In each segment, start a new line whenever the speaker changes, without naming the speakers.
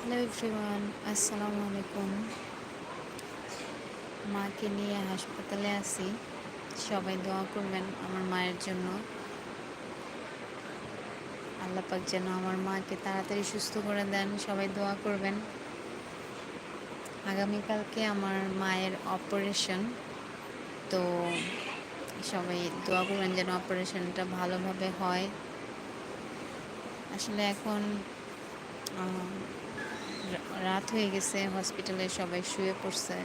Hello everyone আসসালামু আলাইকুম মাকে নিয়ে হাসপাতালে আছি। সবাই দোয়া করবেন আমার মায়ের জন্য। আল্লাপাক যেন আমার মাকে তাড়াতাড়ি সুস্থ করে দেন, সবাই দোয়া করবেন। আগামীকালকে আমার মায়ের অপারেশন। তো সবাই দোয়া করবেন যেন অপারেশনটা ভালোভাবে হয়। আসলে এখন রাত হয়ে গেছে হসপিটালে সবাই শুয়ে পড়ছে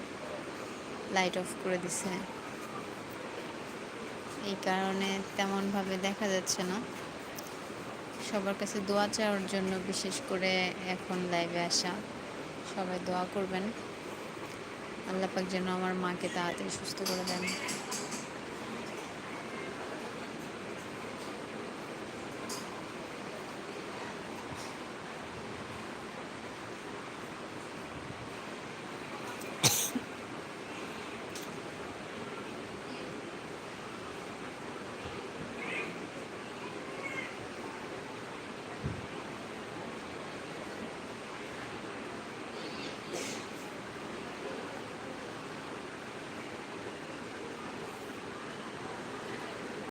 লাইট অফ করে দিছে। এই কারণে তেমনভাবে দেখা যাচ্ছে না। সবার কাছে দোয়া চাওয়ার জন্য বিশেষ করে এখন লাইভে আসা। সবাই দোয়া করবেন। আল্লাপাক যেন আমার মাকে তাড়াতাড়ি সুস্থ করে দেন।